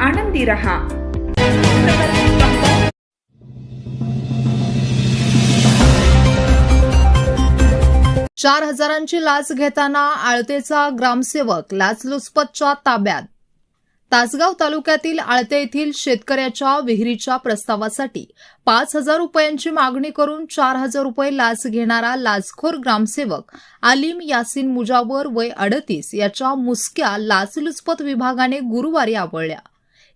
आनंदी रहा चार हजारांची लाच घेताना आळतेचा ग्रामसेवक लाचलुचपतच्या ताब्यात. तासगाव तालुक्यातील आळते येथील शेतकऱ्याच्या विहिरीच्या प्रस्तावासाठी पाच हजार रुपयांची मागणी करून चार हजार रुपये लाच घेणारा लाचखोर ग्रामसेवक आलिम यासिन मुजावर वय अडतीस याच्या मुसक्या लाचलुचपत विभागाने गुरुवारी आवळल्या.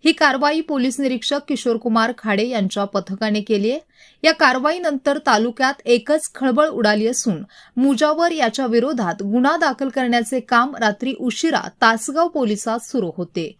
ही कारवाई पोलीस निरीक्षक किशोरकुमार खाडे यांच्या पथकाने केली आहे. या कारवाईनंतर तालुक्यात एकच खळबळ उडाली असून मुजावर याच्या विरोधात गुन्हा दाखल करण्याचे काम रात्री उशिरा तासगाव पोलिसात सुरू होते.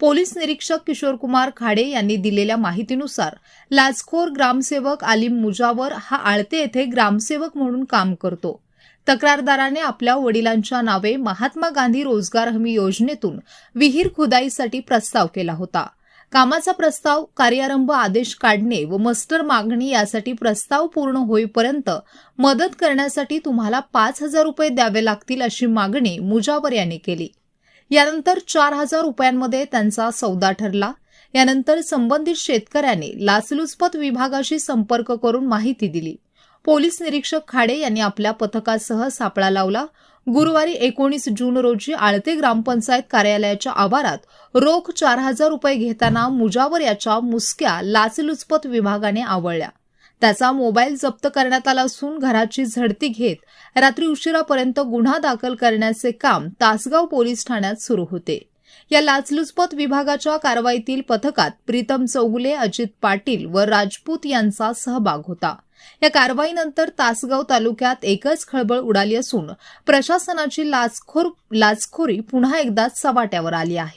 पोलीस निरीक्षक किशोरकुमार खाडे यांनी दिलेल्या माहितीनुसार लाचखोर ग्रामसेवक आलिम मुजावर हा आळते येथे ग्रामसेवक म्हणून काम करतो. तक्रारदाराने आपल्या वडिलांच्या नावे महात्मा गांधी रोजगार हमी योजनेतून विहीर खुदाईसाठी प्रस्ताव केला होता. कामाचा प्रस्ताव कार्यारंभ आदेश काढणे व मस्टर मागणी यासाठी प्रस्ताव पूर्ण होईपर्यंत मदत करण्यासाठी तुम्हाला पाच हजार रुपये द्यावे लागतील अशी मागणी मुजावर यांनी केली. यानंतर चार हजार रुपयांमध्ये त्यांचा सौदा ठरला. यानंतर संबंधित शेतकऱ्याने लाचलुचपत विभागाशी संपर्क करून माहिती दिली. पोलीस निरीक्षक खाडे यांनी आपल्या पथकासह सापळा लावला. गुरुवारी एकोणीस जून रोजी आळते ग्रामपंचायत कार्यालयाच्या आवारात रोख चार हजार रुपये घेताना मुजावर याच्या मुसक्या लाचलुचपत विभागाने आवळल्या. त्याचा मोबाईल जप्त करण्यात आला असून घराची झडती घेत रात्री उशिरापर्यंत गुन्हा दाखल करण्याचे काम तासगाव पोलीस ठाण्यात सुरू होते. या लाचलुचपत विभागाच्या कारवाईतील पथकात प्रीतम चौगुले अजित पाटील व राजपूत यांचा सहभाग होता. या कारवाईनंतर तासगाव तालुक्यात एकच खळबळ उडाली असून प्रशासनाची लाचखोर लाचखोरी पुन्हा एकदा चव्हाट्यावर आली आहे.